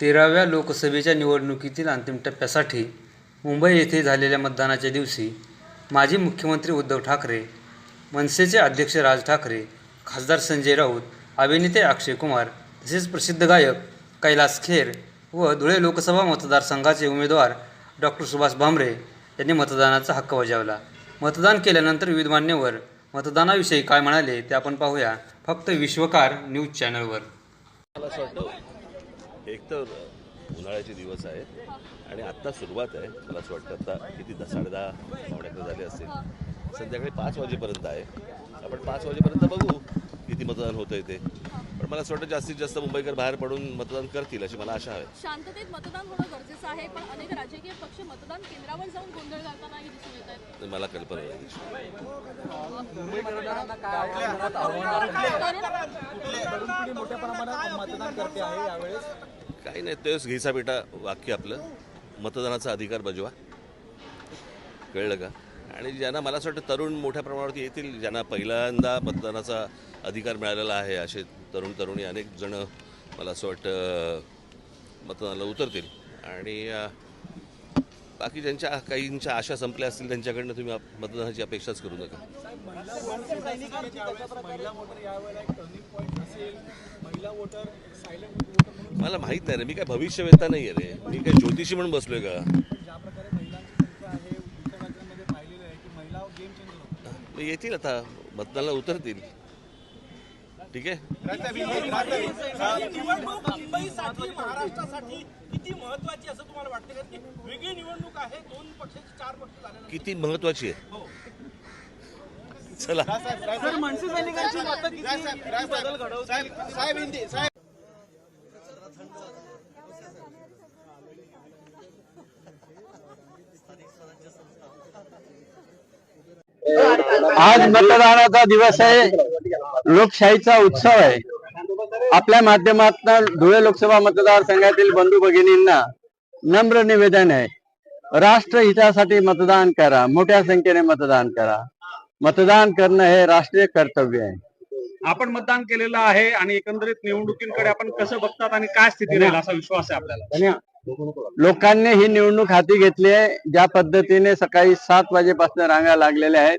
तेराव्या लोकसभेच्या निवडणुकीतील अंतिम टप्प्यासाठी मुंबई येथे झालेल्या मतदानाच्या दिवशी माजी मुख्यमंत्री उद्धव ठाकरे मनसेचे अध्यक्ष राज ठाकरे खासदार संजय राऊत अभिनेते अक्षय कुमार तसेच प्रसिद्ध गायक कैलास खेर व धुळे लोकसभा मतदारसंघाचे उमेदवार डॉक्टर सुभाष भामरे यांनी मतदानाचा हक्क बजावला. मतदान केल्यानंतर विविध मान्यवर मतदानाविषयी काय म्हणाले ते आपण पाहूया. फक्त विश्वकार न्यूज चॅनलवर. मला असं वाटतं एक तर उन्हाळ्याचे दिवस आहेत आणि आत्ता सुरुवात आहे मला असं वाटतं आता किती दहा साडेदहा पावणे अकरा झाले असतील. संध्याकाळी पाच वाजेपर्यंत आहे. आपण पाच वाजेपर्यंत बघू किती मतदान होतं ते. पण मला असं वाटतं जास्तीत जास्त मुंबईकर बाहेर पडून मतदान करतील अशी मला आशा आहे. शांततेत मतदान होणं गरजेचं आहे पण अनेक राजकीय पक्ष मतदान जाऊन गोंधळ घालतानाही दिसून येत आहेत. मला कल्पना नाही. मोठ्या प्रमाणात मतदान करते आहे यावेळेस काही नाही तेच घिसा बेटा वाक्य आपलं. मतदानाचा अधिकार बजवा. कळलं का? आणि ज्यांना मला असं वाटतं तरुण मोठ्या प्रमाणावरती येतील ज्यांना पहिल्यांदा मतदानाचा अधिकार मिळालेला आहे असे तरुण तरुणी अनेक जण मला असं वाटतं मतदानाला उतरतील. आणि बाकी ज्यांच्या काहींच्या आशा संपल्या असतील त्यांच्याकडनं तुम्ही आप- मतदानाची अपेक्षाच करू नका. मला माहीत नाही रे मी काय भविष्यवेत्ता नाही आहे रे. मी काय ज्योतिषी म्हणून बसलोय का? ज्या प्रकारे महिलांची संख्या आहे इतर राज्यांमध्ये पाहिलेलं आहे की महिला गेम चेंजर होतात मग येतील आता मतदानाला उतरतील. ठीक आहे? महाराष्ट्रासाठी किती महत्वाची असं तुम्हाला वाटतं? कारण की वेगळी निवडणूक आहे दोन पक्षाचे चार पक्ष झाले किती महत्वाची आहे? चला. सर मनसे सैनिकांची मतं किती किती बदल घडवतील? साहेब हिंदी साहेब. आज मतदानाचा दिवस आहे. लोकशाहीचा उत्सव आहे. आपल्या माध्यमातून धुळे लोकसभा मतदारसंघातील बंधू भगिनींना नम्र निवेदन आहे. राष्ट्रहितासाठी मतदान करा. मोठ्या संख्येने मतदान करा. मतदान करणं हे राष्ट्रीय कर्तव्य आहे. आपण मतदान केलेलं आहे आणि एकंदरीत निवडणुकींकडे आपण कसं बघतात आणि काय स्थिती राहील असा विश्वास आहे आपल्याला? लोकांनी ही निवडणूक हाती घेतली आहे. ज्या पद्धतीने सकाळी सात वाजेपासून रांगा लागलेल्या आहेत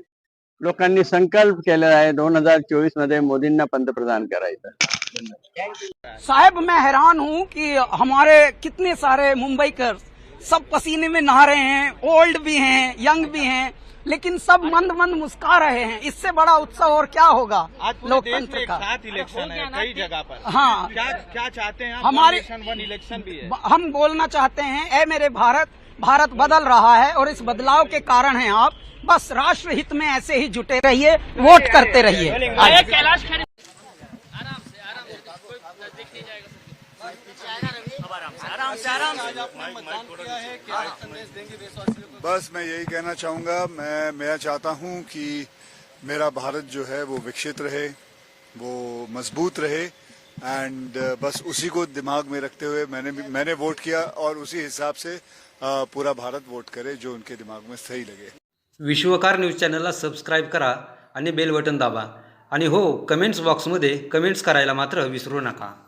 लोकांनी संकल्प केलेला आहे दोन हजार चोवीसमध्ये मोदींना पंतप्रधान करायचं. साहब मैं हैरान हूँ कि हमारे कितने सारे मुंबईकर सब पसीने में नहा रहे हैं ओल्ड भी हैं यंग भी हैं लेकिन सब मंद मंद मुस्का रहे हैं इससे बड़ा उत्सव और क्या होगा लोकतंत्र का इलेक्शन है कई जगह पर हाँ क्या क्या चाहते हैं हमारे- वन इलेक्शन भी है हम बोलना चाहते हैं ए मेरे भारत भारत बदल रहा है और इस बदलाव के कारण है आप बस राष्ट्र हित में ऐसे ही जुटे रहिए वोट करते रहिए कैलाश बस मैं यही कहना चाहूँगा, मैं मैं चाहता हूँ कि मेरा भारत जो है वो विकसित रहे, वो मज़बूत रहे एंड बस उसी को दिमाग में रखते हुए मैंने मैंने वोट किया और उसी हिसाब से पूरा भारत वोट करे जो उनके दिमाग में सही लगे। विश्वकार न्यूज़ चॅनलला सबस्क्राईब करा बेल बटन दाबा. हो कमेंट्स बॉक्स बॉक्समध्ये कमेंट्स करायला मात्र विसरू नका.